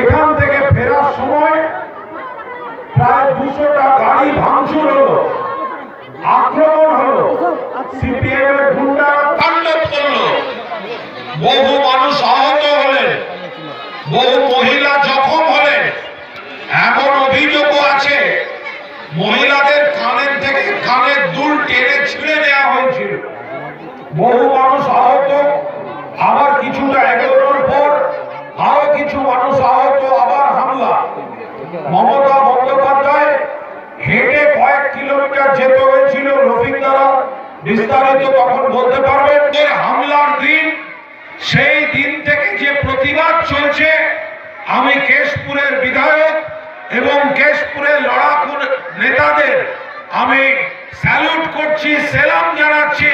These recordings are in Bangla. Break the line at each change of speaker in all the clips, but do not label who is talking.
এখান থেকে ফেরার সময় প্রায় দুশোটা গাড়ি ভাঙচুর হলো, আক্রমণ হলো সিপিএম এর গুন্ডারা করল। বহু মানুষ আহত হলেন, বহু মহিলা জখম হলেন। এমন অভিযোগও আছে, মহিলাদের কানের থেকে কানের দুল টেনে ছিঁড়ে নেওয়া হয়েছিল। বহু মানুষ আহত, আবার কিছুটা এগোনোর পর আরও কিছু মানুষ আহত মমতা বন্দ্যোপাধ্যায় হেঁটে কয়েক কিলোমিটার যেতে হয়েছিল রফিক দ্বারা। বিস্তারিত তখন বলতে পারবেন যে হামলার দিন, সেই দিন থেকে যে প্রতিবাদ চলছে, আমি কেশপুরের বিধায়ক এবং কেশপুরের লড়াকু নেতাদের আমি স্যালুট করছি, সেলাম জানাচ্ছি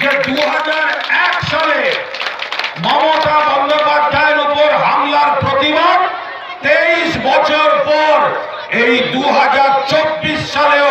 যে দু হাজার এক সালে মমতা বন্দ্যোপাধ্যায়ের উপর হামলার প্রতিবাদ তেইশ বছর পর এই দু সালেও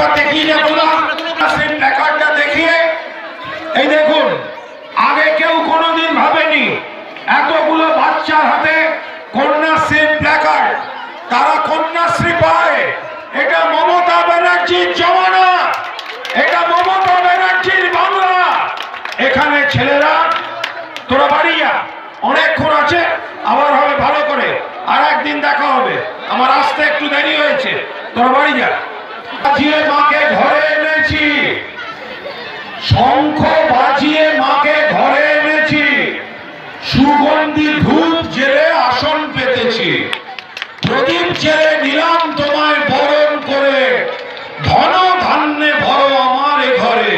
একবার দেখিয়ে যাব না প্ল্যাকার্ডটা দেখিয়ে, এই দেখুন, আগে কেউ কোনোদিন ভাবেনি এতগুলো বাচ্চার হাতে কন্যাশ্রীর প্ল্যাকার্ড তারা কন্যাশ্রী পায়। এটা মমতা ব্যানার্জির জমানা। এটা মমতা ব্যানার্জির বাংলা। এখানে ছেলেরা, তোরা বাড়ি যা। অনেকক্ষণ আছে, আবার হবে ভালো করে। আর একদিন দেখা হবে। আমার আসতে একটু দেরি হয়েছে। তোরা বাড়ি যা। বাজিয়ে মাকে ঘরে এনেছি। শঙ্খ বাজিয়ে মাকে এনেছি। সুগন্ধি ধূপ জেলে আসন পেতেছি। প্রদীপ নিলাম তোমায় বরণ করে। ধন ধান্যে ভরো আমার ঘরে।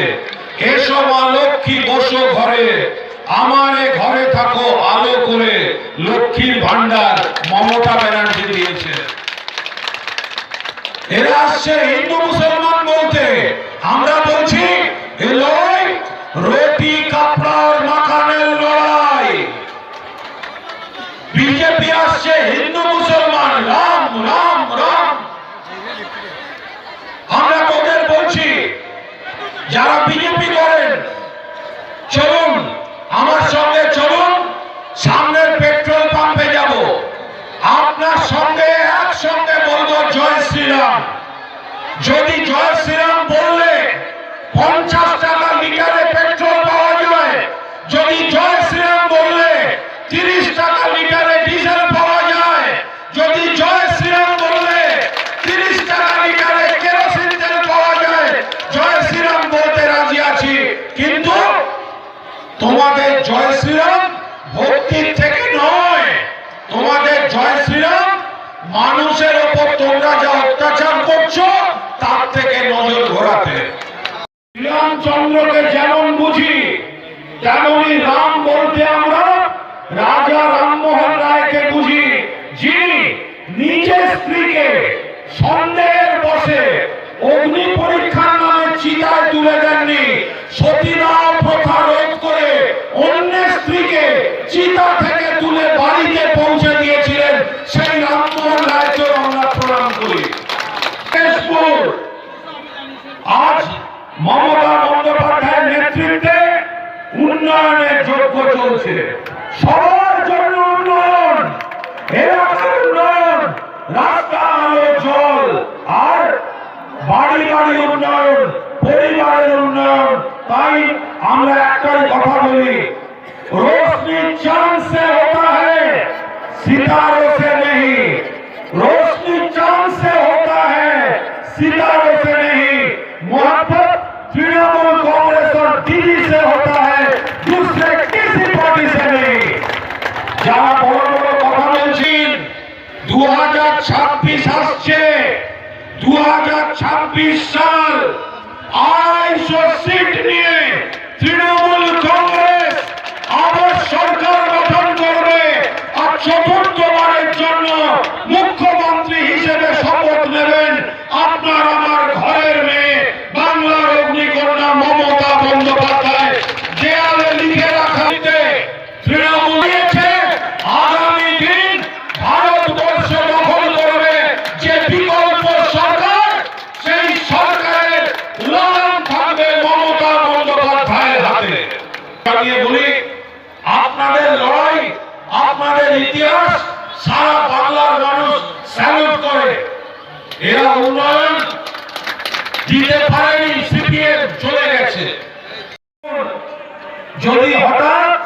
এসো মা লক্ষ্মী বসো ঘরে। আমার ঘরে থাকো আলো করে। লক্ষ্মীর ভান্ডার মমতা ব্যানার্জি দিয়েছে। এরা আসছে হিন্দু, মুসলমান বলতে। আমরা বলছি লড়াই রুটি কাপড় মাখানের লড়াই। বিজেপি আসছে হিন্দু, মুসলমান, রাম রাম রাম। আমরা তোদের বলছি, যারা বিজেপি যদি জয় শ্রীরাম বললে পঞ্চাশ টাকা লিটারে পেট্রোল পাওয়া যায়, যদি জয় শ্রীরাম বললে তিরিশ টাকা লিটারে ডিজেল পাওয়া যায়, যদি জয় শ্রীরাম বললে তিরিশ টাকা লিটারে কেরোসিন তেল পাওয়া যায়, জয় শ্রীরাম বলতে রাজি আছি। কিন্তু তোমাদের জয় শ্রীরাম ভক্তির থেকে নয়। তোমাদের জয় শ্রীরাম মানুষের ওপর তোমরা যা অত্যাচার করছ তার থেকে নজর ঘোরাতে শ্রীরামচন্দ্রকে যেমন বুঝি তেমনি রাম বলতে আমরা, রাজা রামমোহন রায়কে বুঝি, যিনি নিজের স্ত্রীকে সন্দেহের বসে অগ্নি পরীক্ষার নামে চিতায় তুলে দেননি। সতীদাহ প্রথা রোধ করে অন্যের স্ত্রীকে চিতা থেকে তুলে বাড়িতে পৌঁছে দিয়েছিলেন সেই রামমোহন রায়কে আমরা প্রণাম করি। আজ মমতা উন্নয়নের যোগ্য চলছে সবার জন্য উন্নয়ন এলাকার উন্নয়ন রাস্তা আলো জল আর বাড়ি বাড়ি উন্নয়ন পরিবারের উন্নয়ন তাই আমরা একটাই কথা বলি रोशनी चांद से होता है सितारों से नहीं रोशनी चांद से होता है सितारों से नहीं मोहब्बत तृणमूल कांग्रेस और दीदी से होता है দু হাজার ছাব্বিশ সাল আড়াইশো সিট নিয়ে তৃণমূল কংগ্রেস আবার সরকার গঠন করবে আর চতুর্থবারের জন্য মুখ্য ইতিহাস সারা বাংলার মানুষ স্যালুট করে। এরা উন্নয়ন দিতে পারেনি, সিপিএম চলে গেছে। যদি হঠাৎ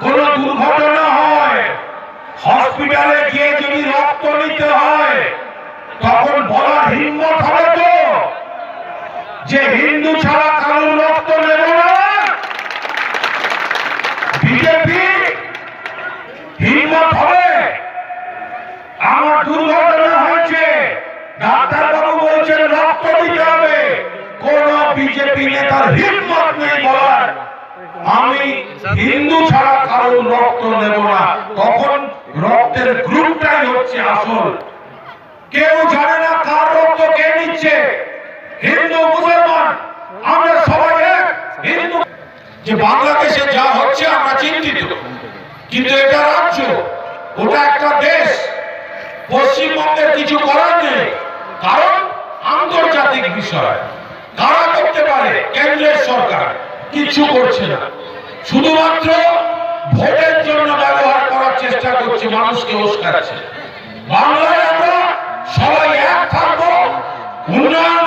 কোন দুর্ঘটনা হয় হসপিটালে গিয়ে যদি রক্ত নিতে হয়, তখন বলার হিম্মত হবে তো? যে হিন্দু ছাড়া কারণ বিজেপি নেতার হিম্মত নেই বলার। আমি হিন্দু ছাড়া কারও রক্ত নেব না। তখন রক্তের গ্রুপটাই হচ্ছে আসল। কেউ জানে না কার রক্ত কে নিচ্ছে। হিন্দু, মুসলমান, আমরা সবাই হিন্দু যে বাংলাদেশে যা হচ্ছে আমরা চিন্তিত। কিন্তু এটা রাজ্য, ওটা একটা দেশ। পশ্চিমবঙ্গের কিছু করার নেই। কারণ আন্তর্জাতিক বিষয়। করতে কেন্দ্রের সরকার কিছু করছে না। শুধুমাত্র ভোটের জন্য ব্যবহার করার চেষ্টা করছে, মানুষকে উস্কাচ্ছে। বাংলায় আমরা সবাই এক থাকব, উন্নয়ন